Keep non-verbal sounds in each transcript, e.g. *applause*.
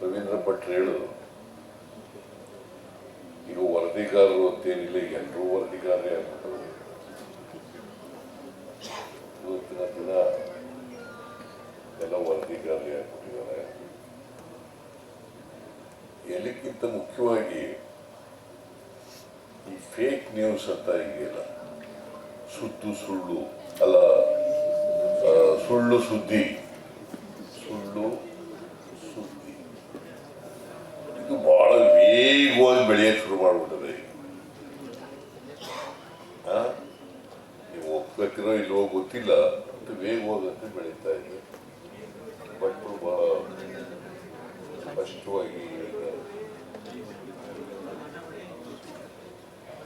ರವೀಂದ್ರ ಭಟ್ರು ಹೇಳು ಈಗ ವರದಿಗಾರರು ಅಂತೇನಿಲ್ಲ ಎಲ್ಲರೂ ವರದಿಗಾರರೇ ಆಗ್ಬಿಟ್ಟರು ಎಲ್ಲ ವರದಿಗಾರರೇ ಆಗ್ಬಿಟ್ಟಿದ್ದಾರೆ. ಎಲ್ಲಕ್ಕಿಂತ ಮುಖ್ಯವಾಗಿ ಈ ಫೇಕ್ ನ್ಯೂಸ್ ಅಂತ ಇದೆಯಲ್ಲ, ಸುದ್ದು ಸುಳ್ಳು, ಅಲ್ಲ ಸುಳ್ಳು ಸುದ್ದಿ ಸುಳ್ಳು ಸುದ್ದಿ ಇದು ಬಹಳ ವೇಗವಾಗಿ ಬೆಳೆಯಕ್ಕೆ ಶುರು ಮಾಡ್ಬಿಟ್ಟದೆ ಈಗ. ಆ? ನೀವು ಒಪ್ಬೇಕಿರೋ ಇಲ್ವೋ ಗೊತ್ತಿಲ್ಲ ಅಂತ ವೇಗವಾಗಿ ಅಂತ ಬೆಳೀತಾ ಇದೆ ಭಟ್ರು ಬಹಳ ಸ್ಪಷ್ಟವಾಗಿ ಹೇಳಿದ್ದಾರೆ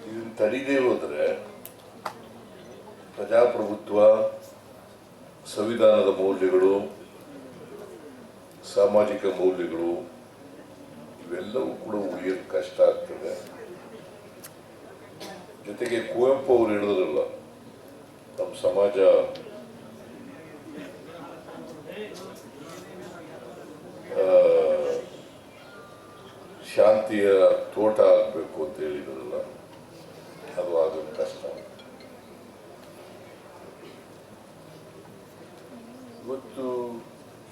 ಇದನ್ನು ತಡಿದೇ ಹೋದರೆ ಪ್ರಜಾಪ್ರಭುತ್ವ, ಸಂವಿಧಾನದ ಮೌಲ್ಯಗಳು, ಸಾಮಾಜಿಕ ಮೌಲ್ಯಗಳು, ಇವೆಲ್ಲವೂ ಕೂಡ ಉಳಿಯೋದು ಕಷ್ಟ ಆಗ್ತದೆ. ಜೊತೆಗೆ ಕುವೆಂಪು ಅವರು ಹೇಳಿದ್ರಲ್ಲ, ನಮ್ಮ ಸಮಾಜ ಶಾಂತಿಯ ತೋಟ ಆಗಬೇಕು ಅಂತ ಹೇಳಿದ್ರಲ್ಲ ಅದು ಆಗೋದು ಕಷ್ಟ ಇವತ್ತು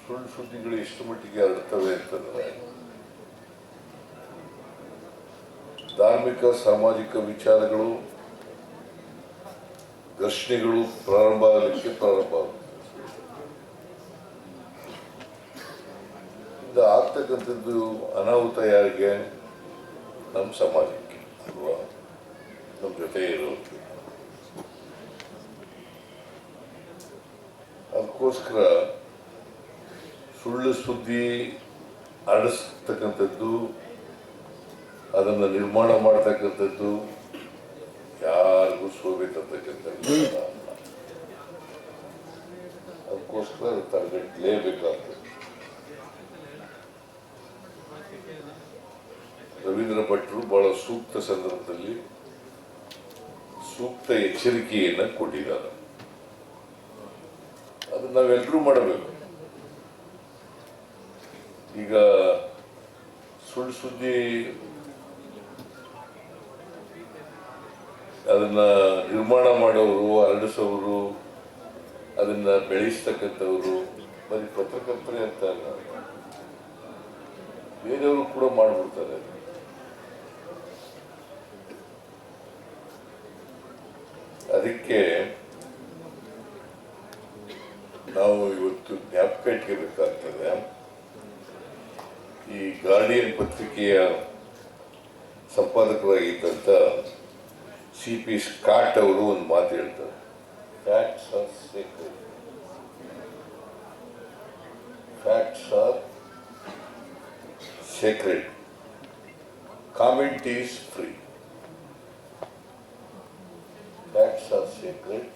ಸುಳ್ಳು ಸುದ್ದಿಗಳು ಎಷ್ಟು ಮಟ್ಟಿಗೆ ಹರಡ್ತವೆ ಅಂತಂದ್ರೆ, ಧಾರ್ಮಿಕ, ಸಾಮಾಜಿಕ ವಿಚಾರಗಳು, ಘರ್ಷಣೆಗಳು ಪ್ರಾರಂಭ ಆಗಲಿಕ್ಕೆ ಪ್ರಾರಂಭ ಆಗುತ್ತೆ. ಆಗ್ತಕ್ಕಂಥದ್ದು ಅನಾಹುತ ಯಾರಿಗೆ? ನಮ್ಮ ಸಮಾಜಕ್ಕೆ ಅಲ್ವಾ? ನಮ್ಮ ಜೊತೆ ಇರೋದಕ್ಕೆ ಅದಕ್ಕೋಸ್ಕರ ಸುಳ್ಳು ಸುದ್ದಿ ಹರಡಿಸ್ತಕ್ಕಂಥದ್ದು, ಅದನ್ನು ನಿರ್ಮಾಣ ಮಾಡ್ತಕ್ಕಂಥದ್ದು ಯಾರಿಗೂ ಶೋಭೆ ತರ್ತಕ್ಕಂಥದ್ದು. ಅದಕ್ಕೋಸ್ಕರ ಅದು ತಡೆಗಟ್ಟಲೇಬೇಕಾಗ್ತದೆ ರವೀಂದ್ರ ಭಟ್ರು ಬಹಳ ಸೂಕ್ತ ಸಂದರ್ಭದಲ್ಲಿ ಸೂಕ್ತ ಎಚ್ಚರಿಕೆಯನ್ನು ಕೊಟ್ಟಿದ್ದಾರೆ. ಅದು ನಾವೆಲ್ಲರೂ ಮಾಡಬೇಕು. ಈಗ ಸುಳ್ಳು ಸುದ್ದಿ ಅದನ್ನ ನಿರ್ಮಾಣ ಮಾಡೋರು ಹರಡಿಸೋರು ಅದನ್ನ ಬೆಳೆಸ್ತಕ್ಕಂಥವ್ರು ಬರೀ ಪತ್ರಕರ್ತರೇ ಅಂತ ಅಲ್ಲ. ಬೇರೆಯವರು ಕೂಡ ಮಾಡಿಬಿಡ್ತಾರೆ. ಅದಕ್ಕೆ ನಾವು ಇವತ್ತು ಜ್ಞಾಪಕ ಇಟ್ಕೋಬೇಕಾಗ್ತದೆ. ಈ ಗಾರ್ಡಿಯನ್ ಪತ್ರಿಕೆಯ ಸಂಪಾದಕರಾಗಿದ್ದಂಥ ಸಿ ಪಿ ಸ್ಕಾಟ್ ಅವರು ಒಂದು ಮಾತು ಹೇಳ್ತಾರೆ. Facts are secret facts are secret comment is free facts are secret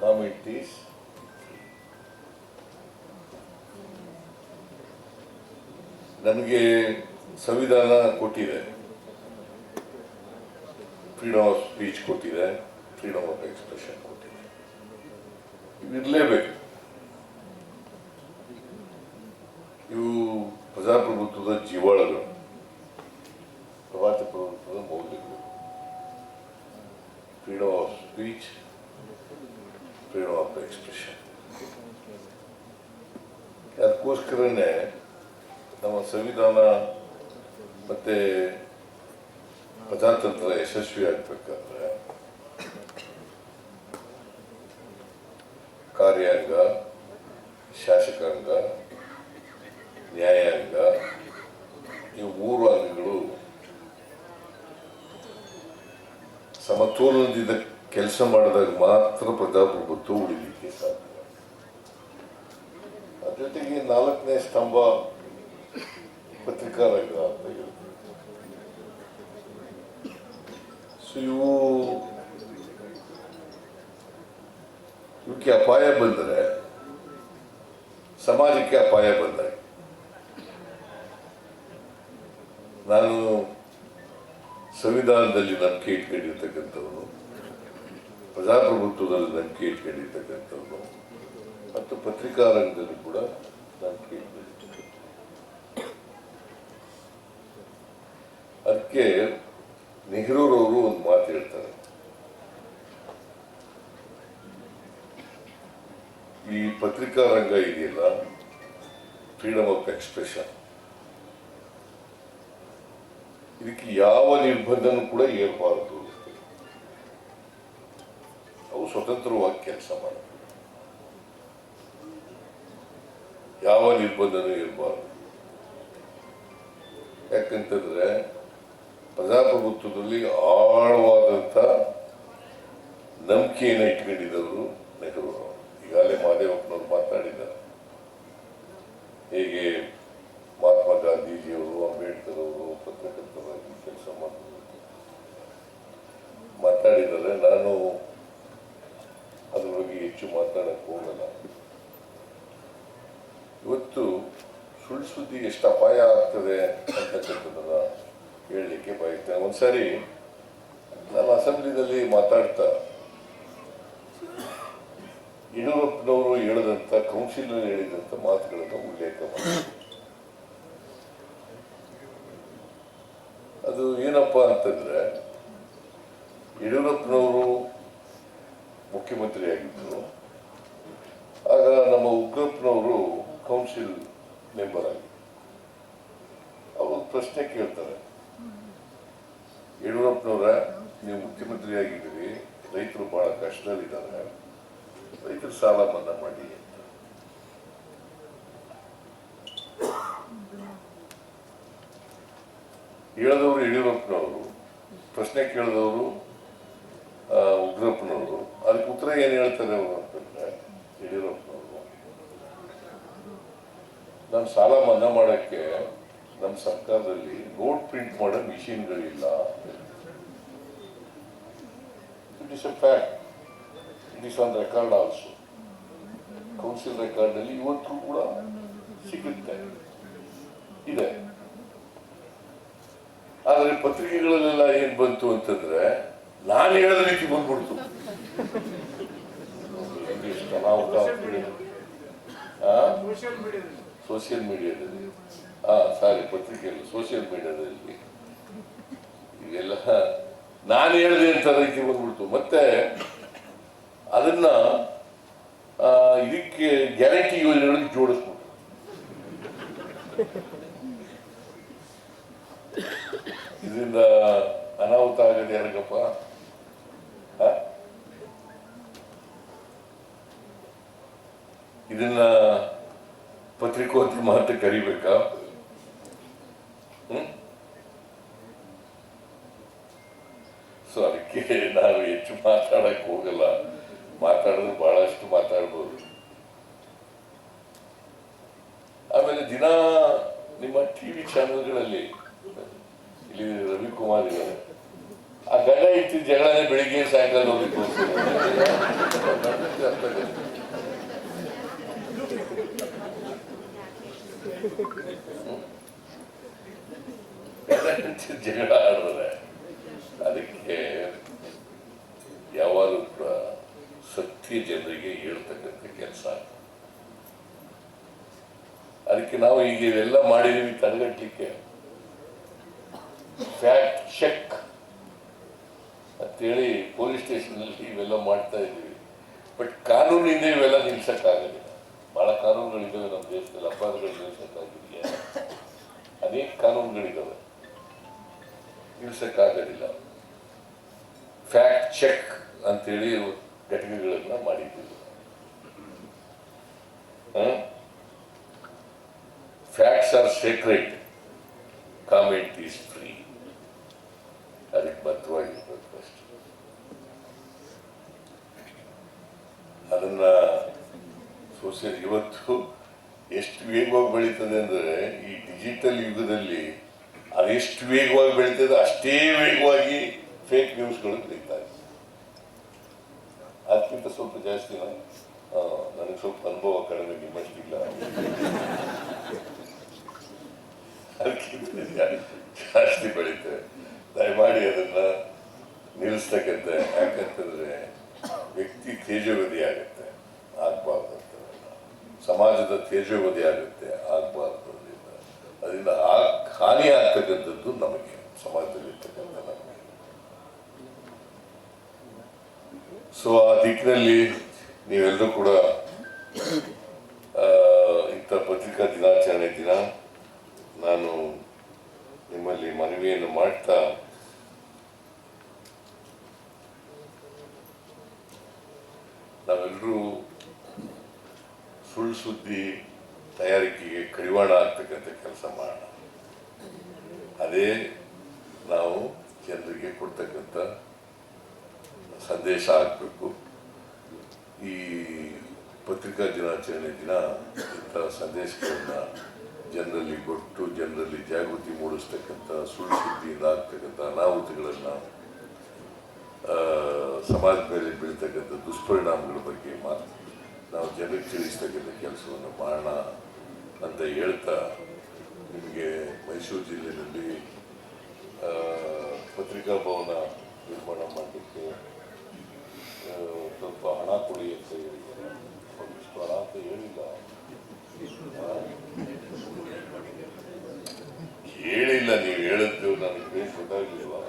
comment is ನಮಗೆ ಸಂವಿಧಾನ ಕೊಟ್ಟಿದೆ. ಫ್ರೀಡಮ್ ಆಫ್ ಸ್ಪೀಚ್ ಕೊಟ್ಟಿದೆ. ಫ್ರೀಡಮ್ ಆಫ್ ಎಕ್ಸ್ಪ್ರೆಷನ್ ಕೊಟ್ಟಿದೆ. ಇವಿರಲೇಬೇಕು ಇವು ಪ್ರಜಾಪ್ರಭುತ್ವದ ಜೀವಾಳಗಳು ಪ್ರಜಾಪ್ರಭುತ್ವದ ಮೌಲ್ಯಗಳು freedom of speech freedom of expression ಅದಕ್ಕೋಸ್ಕರನೇ ನಮ್ಮ ಸಂವಿಧಾನ ಮತ್ತೆ ಪ್ರಜಾತಂತ್ರ ಯಶಸ್ವಿ ಆಗ್ಬೇಕಾದ್ರೆ ಕಾರ್ಯಾಂಗ ಶಾಸಕಾಂಗ ನ್ಯಾಯಾಂಗ ಈ ಮೂರು ಅಂಗಗಳು ಸಮತೋಲನದಿಂದ ಕೆಲಸ ಮಾಡಿದಾಗ ಮಾತ್ರ ಪ್ರಜಾಪ್ರಭುತ್ವ ಉಳಿಲಿಕ್ಕೆ ಸಾಧ್ಯ ಅದ್ರ ಜೊತೆಗೆ ನಾಲ್ಕನೇ ಸ್ತಂಭ ಪತ್ರಿಕಾ ರಂಗ ಅಂತ ಇರುತ್ತೆ ಸೊ ಇವು ಇವಕ್ಕೆ ಅಪಾಯ ಬಂದರೆ, ಸಮಾಜಕ್ಕೆ ಅಪಾಯ ಬಂದ ನಾನು ಸಂವಿಧಾನದಲ್ಲಿ ನಂಬಿಕೆ ಇಟ್ಕೊಂಡಿರ್ತಕ್ಕಂಥವ್ರು ಪ್ರಜಾಪ್ರಭುತ್ವದಲ್ಲಿ ನಂಬಿಕೆ ಇಟ್ಕೊಂಡಿರ್ತಕ್ಕಂಥವ್ರು ಮತ್ತು ಪತ್ರಿಕಾ ರಂಗದಲ್ಲಿ ಕೂಡ ನಂಬಿಕೆ ಇಟ್ಕೊಂಡಿರ್ತಕ್ಕಂಥ ಅದಕ್ಕೆ ನೆಹರೂರವರು ಒಂದು ಮಾತು ಹೇಳ್ತಾರೆ. ಈ ಪತ್ರಿಕಾ ರಂಗ ಇದೆಯಲ್ಲ ಫ್ರೀಡಮ್ ಆಫ್ ಎಕ್ಸ್ಪ್ರೆಷನ್ ಇದಕ್ಕೆ ಯಾವ ನಿರ್ಬಂಧನೂ ಕೂಡ ಏರ್ಬಾರದು ಅವು ಸ್ವತಂತ್ರವಾಗಿ ಕೆಲಸ ಮಾಡ ಯಾವ ನಿರ್ಬಂಧನೂ ಇರಬಾರ್ದು ಯಾಕಂತಂದ್ರೆ ಪ್ರಜಾಪ್ರಭುತ್ವದಲ್ಲಿ ಆಳವಾದಂಥ ನಂಬಿಕೆಯನ್ನು ಇಟ್ಕೊಂಡಿದ್ದವರು ನೆಹರು ಈಗಾಗಲೇ ಮಾದೇವಪ್ಪನವರು ಮಾತಾಡಿದ್ದಾರೆ. ಹೇಗೆ ಮಹಾತ್ಮ ಗಾಂಧೀಜಿಯವರು, ಅಂಬೇಡ್ಕರ್ ಅವರು ಪತ್ರಕರ್ತರಾಗಿ ಕೆಲಸ ಮಾಡಿದ್ರು ಮಾತಾಡಿದರೆ ನಾನು ಅದ್ರ ಬಗ್ಗೆ ಹೆಚ್ಚು ಮಾತಾಡಕ್ಕೆ ಹೋಗಲ್ಲ. ಇವತ್ತು ಸುಳ್ಳು ಸುದ್ದಿ ಎಷ್ಟು ಅಪಾಯ ಆಗ್ತದೆ ಅಂತಕ್ಕಂಥದ್ದನ್ನ ಹೇಳಲಿಕ್ಕೆ ಬಯಸ್ತೇನೆ ಒಂದ್ಸರಿ ನಾನು ಅಸೆಂಬ್ಲಿನಲ್ಲಿ ಮಾತಾಡ್ತಾ ಯಡಿಯೂರಪ್ಪನವರು ಹೇಳಿದಂಥ ಕೌನ್ಸಿಲ್ನಲ್ಲಿ ಹೇಳಿದಂಥ ಮಾತುಗಳನ್ನು ಉಲ್ಲೇಖ ಮಾಡಿ ಅದು ಏನಪ್ಪ ಅಂತಂದ್ರೆ, ಯಡಿಯೂರಪ್ಪನವರು ಮುಖ್ಯಮಂತ್ರಿಯಾಗಿದ್ದರು. ಆಗ ನಮ್ಮ ಉಗ್ರಪ್ಪನವರು ಕೌನ್ಸಿಲ್ ಮೆಂಬರ್ ಆಗಿ ಅವರು ಪ್ರಶ್ನೆ ಕೇಳ್ತಾರೆ. ಯಡಿಯೂರಪ್ಪನವರ ನೀವು ಮುಖ್ಯಮಂತ್ರಿಯಾಗಿದ್ದೀರಿ, ರೈತರು ಬಹಳ ಕಷ್ಟದಲ್ಲಿದ್ದಾರೆ, ರೈತರು ಸಾಲ ಮನ್ನಾ ಮಾಡಿ ಹೇಳದವರು ಯಡಿಯೂರಪ್ಪನವರು, ಪ್ರಶ್ನೆ ಕೇಳಿದವರು ಉಗ್ರಪ್ಪನವರು, ಅದಕ್ಕೆ ಉತ್ತರ ಏನು ಹೇಳ್ತಾರೆ ಅವರು ಅಂತಂದ್ರೆ ಯಡಿಯೂರಪ್ಪನವರು, ನಾನು ಸಾಲ ಮನ್ನಾ ಮಾಡಕ್ಕೆ ನಮ್ಮ ಸರ್ಕಾರದಲ್ಲಿ ನೋಟ್ ಪ್ರಿಂಟ್ ಮಾಡೋ ಮಿಷಿನ್ಗಳಿಲ್ಲ it is a fact it is on record also council ರೆಕಾರ್ಡಲ್ಲಿ ಇವತ್ತು ಕೂಡ ಸಿಗುತ್ತೆ. ಇದೆ. ಆದರೆ ಪತ್ರಿಕೆಗಳಲ್ಲೆಲ್ಲ ಏನ್ ಬಂತು ಅಂತಂದ್ರೆ ನಾನು ಹೇಳಿದ ರೀತಿ ಬಂದ್ಬಿಡ್ತು *laughs* ಎಷ್ಟು ಅನಾಹುತ ಆಗ್ತಿದೆ. ಆ ಸೋಷಿಯಲ್ ಮೀಡಿಯಾದಲ್ಲಿ ಸೋಷಿಯಲ್ ಮೀಡಿಯಾದಲ್ಲಿ ಆ ಸಾರಿ ಪತ್ರಿಕೆಯಲ್ಲಿ ಸೋಷಿಯಲ್ ಮೀಡಿಯಾದಲ್ಲಿ ಇವೆಲ್ಲ ನಾನು ಹೇಳಿದೆ ಅಂತ ಅದಕ್ಕೆ ಬಂದ್ಬಿಡ್ತು. ಮತ್ತೆ ಅದನ್ನ ಇದಕ್ಕೆ ಗ್ಯಾರಂಟಿ ಯೋಜನೆಗಳಿಗೆ ಜೋಡಿಸ್ಬಿಟ್ಟು ಇದರಿಂದ ಅನಾಹುತ ಆಗದೆ ಯಾರಿಗಪ್ಪ ಆ? ಇದನ್ನ ಪತ್ರಿಕೋದ್ಯಮ ಮಾತು ಕರಿಬೇಕಾ? ಸೊ ಅದಕ್ಕೆ ನಾವು ಹೆಚ್ಚು ಮಾತಾಡಕ್ ಹೋಗಲ್ಲ. ಮಾತಾಡಿದ್ರೆ ಬಹಳಷ್ಟು ಮಾತಾಡ್ಬೋದು. ಆಮೇಲೆ ದಿನ ನಿಮ್ಮ ಟಿವಿ ಚಾನೆಲ್ಗಳಲ್ಲಿ ಇಲ್ಲಿ ರವಿಕುಮಾರ್ ಇದ್ದಾರೆ. ಆ ಗಂಡ ಇತ್ತು ಜಗಳನೇ ಬೆಳಿಗ್ಗೆ ಸಾಯಂಕಾಲ ಹೋಗಿ ಜಗಳ ಆಡಿದ್ರೆ ಅದಕ್ಕೆ ಯಾವಾಗಲೂ ಕೂಡ ಸತ್ಯ ಜನರಿಗೆ ಹೇಳ್ತಕ್ಕಂಥ ಕೆಲಸ ಅದಕ್ಕೆ ನಾವು ಈಗ ಇವೆಲ್ಲ ಮಾಡಿದೀವಿ ತಡೆಗಟ್ಟಲಿಕ್ಕೆ ಫ್ಯಾಕ್ಟ್ ಚೆಕ್ ಅಂತೇಳಿ ಪೊಲೀಸ್ ಸ್ಟೇಷನ್ನಲ್ಲಿ ಇವೆಲ್ಲ ಮಾಡ್ತಾ ಇದ್ದೀವಿ. ಬಟ್ ಕಾನೂನಿಂದ ಇವೆಲ್ಲ ನಿಲ್ಸಕ್ಕಾಗಲಿಲ್ಲ ಬಹಳ ಕಾನೂನುಗಳಿದ್ದಾವೆ ನಮ್ಮ ದೇಶದಲ್ಲಿ, ಅಪರಾಧಗಳು ನಿಲ್ಸಕ್ಕಾಗಿದೆಯಾ ಅನೇಕ ಕಾನೂನುಗಳಿದ್ದಾವೆ. ನಿಲ್ಸಕ್ಕಾಗೋದಿಲ್ಲ ಫ್ಯಾಕ್ಟ್ ಚೆಕ್ ಅಂತೇಳಿ ಘಟನೆಗಳನ್ನ ಮಾಡಿದ್ದೀವಿ facts are secret comment is free ಅದಕ್ಕೆ ಬದ್ಧವಾಗಿರ್ಬೇಕು ಅಷ್ಟೇ. ಅದನ್ನ ಸೋಷಿಯಲ್ ಇವತ್ತು ಎಷ್ಟು ವೇಗವಾಗಿ ಬೆಳೀತದೆ ಅಂದರೆ ಈ ಡಿಜಿಟಲ್ ಯುಗದಲ್ಲಿ ಅದೆಷ್ಟು ವೇಗವಾಗಿ ಬೆಳೀತದೆ, ಅಷ್ಟೇ ವೇಗವಾಗಿ ಫೇಕ್ ನ್ಯೂಸ್ಗಳು ಬೆಳೀತಾ ಇದೆ. ಅದಕ್ಕಿಂತ ಸ್ವಲ್ಪ ಜಾಸ್ತಿ ನನಗೆ ಸ್ವಲ್ಪ ಅನುಭವ ಕಡಿಮೆ, ನಿಮ್ಮಷ್ಟಿಲ್ಲ. ಅದಕ್ಕಿಂತ ಜಾಸ್ತಿ ಬೆಳೀತೇವೆ ದಯಮಾಡಿ ಅದನ್ನ ನಿಲ್ಲಿಸ್ತಕ್ಕಂಥ ಯಾಕಂತಂದ್ರೆ ವ್ಯಕ್ತಿ ತೇಜೋವಧಿ ಆಗುತ್ತೆ ಆಗ್ಬಾರ್ದು ಸಮಾಜದ ತೇಜೋವಧಿ ಆಗುತ್ತೆ ಆಗ್ಬಾರ್ದು ಅದರಿಂದ ಅದರಿಂದ ಹಾನಿ ಆಗ್ತಕ್ಕಂಥದ್ದು ನಮಗೆ ಸಮಾಜದಲ್ಲಿ ನಮಗೆ ಸೊ ಆ ದಿಕ್ಕಿನಲ್ಲಿ ನೀವೆಲ್ಲರೂ ಕೂಡ ಇಂಥ ಪತ್ರಿಕಾ ದಿನಾಚರಣೆ ದಿನ ನಾನು ನಿಮ್ಮಲ್ಲಿ ಮನವಿಯನ್ನು ಮಾಡ್ತಾ ನಾವೆಲ್ಲರೂ ಸುಳ್ಳು ಸುದ್ದಿ ತಯಾರಿಕೆಗೆ ಕಡಿವಾಣ ಆಗ್ತಕ್ಕಂಥ ಕೆಲಸ ಮಾಡೋಣ. ಅದೇ ನಾವು ಜನರಿಗೆ ಕೊಡ್ತಕ್ಕಂಥ ಸಂದೇಶ ಆಗಬೇಕು ಈ ಪತ್ರಿಕಾ ದಿನಾಚರಣೆ ದಿನ ಇಂಥ ಸಂದೇಶಗಳನ್ನು ಜನರಲ್ಲಿ ಕೊಟ್ಟು, ಜನರಲ್ಲಿ ಜಾಗೃತಿ ಮೂಡಿಸ್ತಕ್ಕಂಥ, ಸುಳ್ಳು ಸುದ್ದಿಯಿಂದ ಆಗ್ತಕ್ಕಂಥ ಅನಾಹುತಗಳನ್ನು ಸಮಾಜದ ಮೇಲೆ ಬೀಳ್ತಕ್ಕಂಥ ದುಷ್ಪರಿಣಾಮಗಳ ಬಗ್ಗೆ ಮಾತು ನಾವು ಜನರಿಗೆ ತಿಳಿಸ್ತಕ್ಕಂಥ ಕೆಲಸವನ್ನು ಮಾಡೋಣ ಅಂತ ಹೇಳ್ತಾ ನಿಮಗೆ ಮೈಸೂರು ಜಿಲ್ಲೆಯಲ್ಲಿ ಪತ್ರಿಕಾ ಭವನ ನಿರ್ಮಾಣ ಮಾಡಲಿಕ್ಕೆ ಸ್ವಲ್ಪ ಹಣ ಕೊಡಿ ಅಂತ ಹೇಳಿದ್ದಾರೆ. ಒಂದಿಷ್ಟು ಹಣ ಅಂತ ಹೇಳಿಲ್ಲ? ಹೇಳಿಲ್ಲ ನೀವು ಹೇಳಿದ್ದು ನನಗೆ ಗೊತ್ತಾಗಲಿಲ್ವಾ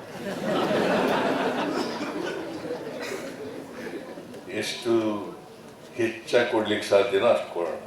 ಎಷ್ಟು ಹೆಚ್ಚಾಗಿ ಕೊಡ್ಲಿಕ್ಕೆ ಸಾಧ್ಯನೋ ಅಷ್ಟು ಕೊಡೋಣ.